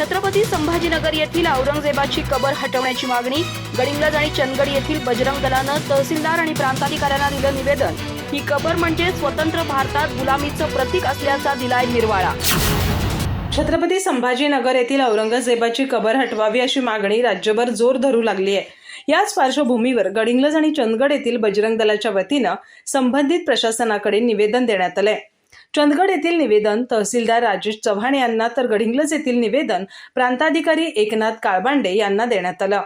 छत्रपती संभाजीनगर येथील औरंगजेबाची कबर हटवण्याची मागणी गडिंगज आणि चंदगड येथील बजरंग दलानं तहसीलदार आणि प्रांताधिकाऱ्यांना दिलं निवेदन. ही कबर म्हणजे स्वतंत्र भारतात गुलामीचं प्रतीक असल्याचा दिलाय निर्वाळा. छत्रपती संभाजीनगर येथील औरंगजेबाची कबर हटवावी अशी मागणी राज्यभर जोर धरू लागली आहे. याच पार्श्वभूमीवर गडिंग्लज आणि चंदगड येथील बजरंग दलाच्या वतीनं संबंधित प्रशासनाकडे निवेदन देण्यात आलंय. चंदगड येथील निवेदन तहसीलदार राजेश चव्हाण यांना तर गडिंग्लज येथील निवेदन प्रांताधिकारी एकनाथ काळबांडे यांना देण्यात आलं.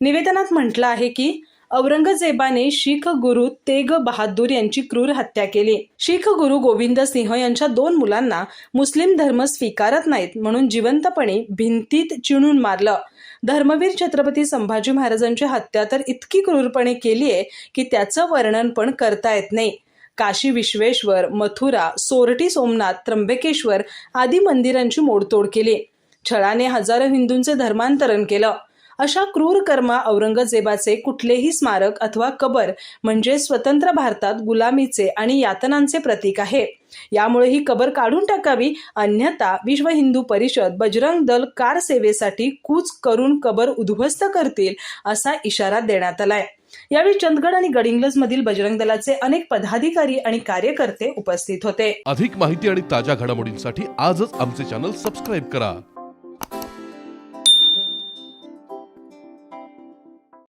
निवेदनात म्हटलं आहे की औरंगजेबाने शीख गुरु तेग बहादूर यांची क्रूर हत्या केली. शीख गुरु गोविंद सिंह यांच्या दोन मुलांना मुस्लिम धर्म स्वीकारत नाहीत म्हणून जिवंतपणे भिंतीत चिणून मारलं. धर्मवीर छत्रपती संभाजी महाराजांची हत्या तर इतकी क्रूरपणे केली आहे की त्याचं वर्णन पण करता येत नाही. काशी विश्वेश्वर मथुरा सोरटी सोमनाथ त्र्यंबकेश्वर आदी मंदिरांची मोडतोड केली. छळाने हजारो हिंदूंचे धर्मांतरण केलं. अशा क्रूर कर्मा औरंगजेबाचे कुठलेही स्मारक अथवा कबर म्हणजे स्वतंत्र भारतात गुलामीचे आणि यातनांचे प्रतीक आहे. यामुळे ही कबर काढून टाकावी अन्यथा विश्व हिंदू परिषद बजरंग दल कार सेवेसाठी कूच करून कबर उद्ध्वस्त करतील असा इशारा देण्यात आलाय. यावेळी चंदगड आणि गडिंग्लज मधील बजरंग दलाचे अनेक पदाधिकारी आणि कार्यकर्ते उपस्थित होते. अधिक माहिती आणि ताज्या घडामोडींसाठी आजच आमचे चॅनल सबस्क्राईब करा.